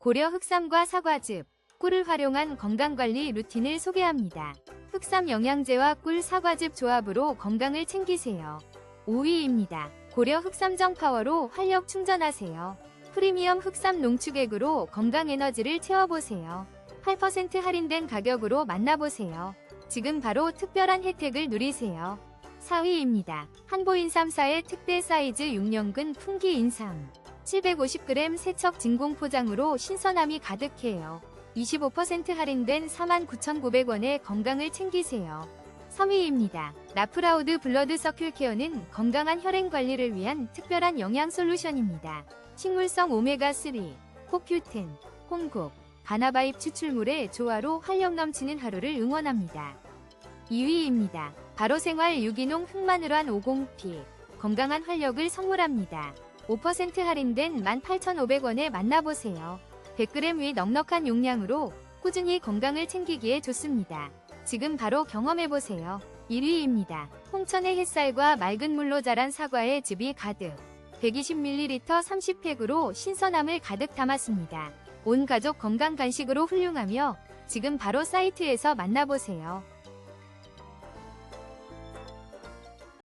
고려 흑삼과 사과즙, 꿀을 활용한 건강관리 루틴을 소개합니다. 흑삼 영양제와 꿀 사과즙 조합으로 건강을 챙기세요. 5위입니다. 고려 흑삼정 파워로 활력 충전하세요. 프리미엄 흑삼 농축액으로 건강 에너지를 채워보세요. 8% 할인된 가격으로 만나보세요. 지금 바로 특별한 혜택을 누리세요. 4위입니다. 한보인삼사의 특대 사이즈 6년근 풍기 인삼. 750g 세척 진공 포장으로 신선함이 가득해요. 25% 할인된 49,900원에 건강을 챙기세요. 3위입니다. 나프라우드 블러드 서큘 케어는 건강한 혈행 관리를 위한 특별한 영양 솔루션입니다. 식물성 오메가3, 코큐텐, 홍곡, 바나바잎 추출물의 조화로 활력 넘치는 하루를 응원합니다. 2위입니다. 바로생활 유기농 흑마늘환 50P 건강한 활력을 선물합니다. 5% 할인된 18,500원에 만나보세요. 100g 위 넉넉한 용량으로 꾸준히 건강을 챙기기에 좋습니다. 지금 바로 경험해보세요. 1위입니다. 홍천의 햇살과 맑은 물로 자란 사과의 즙이 가득 120ml 30팩으로 신선함을 가득 담았습니다. 온 가족 건강 간식으로 훌륭하며 지금 바로 사이트에서 만나보세요.